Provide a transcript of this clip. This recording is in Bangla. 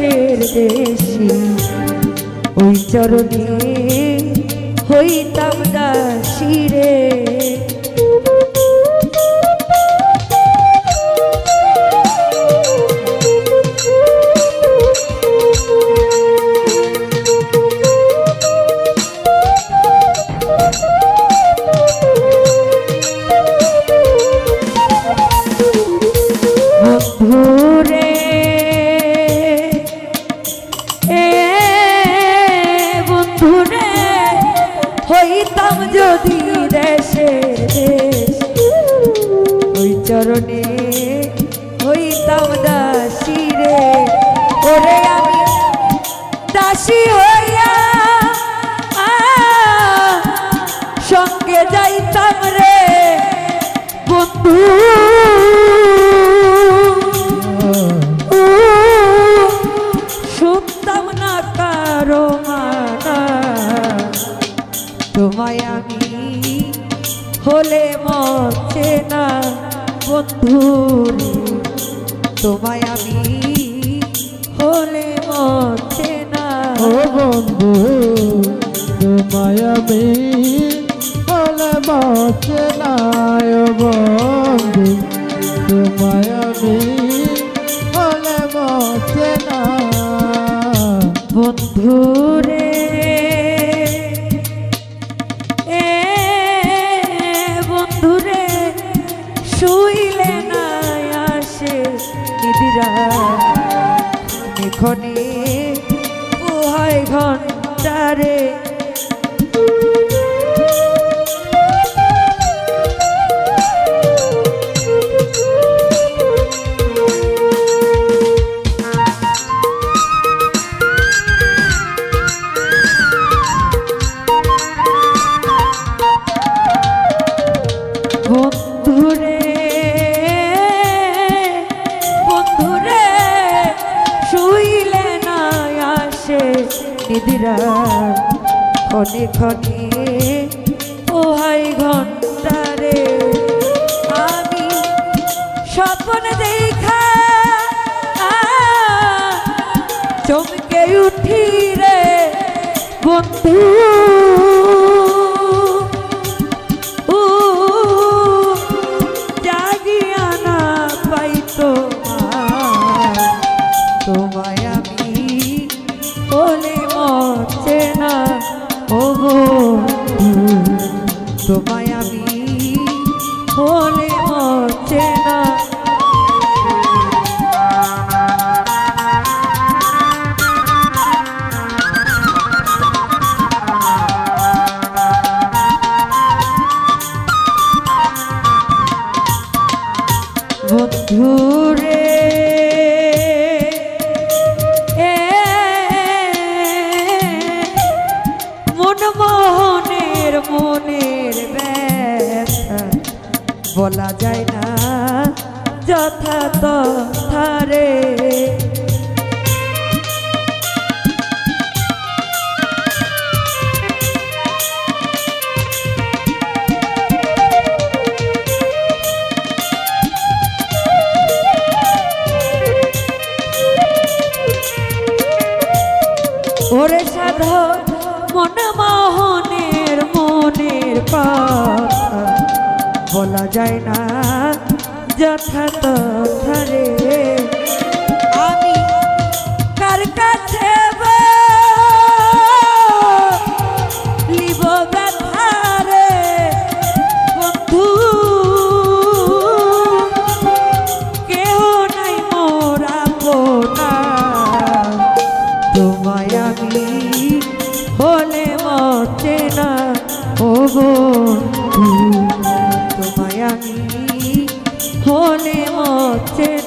দেশের দেশি ওই চরণে হইতাম দাসী হইতাম যদি দেশে। ওই চরণে হইতাম দাসী রে। ওরে তোমায় আমি হলে মরছে না। ও বন্ধু তোমায় আমি হলে মরছে না। এখনে পোহায় ঘন্টারে। নিদিরা ক্ষণে ক্ষণে ওহাই ঘন্টারে আমি স্বপ্ন দেখা চমকে উঠি রে বন্ধু। তোমায় আমি বলে মরছে তথারে ওরে সাধ মন মোহনের মনের কথা বলা যায় না যথা তথারে আমি কার কাছে লিব ব্যথারে বন্ধু? কেহ নাই মোরা পোনা তোমায় আমি হলে বন্ধু, তোমায় আমি হলে মরছে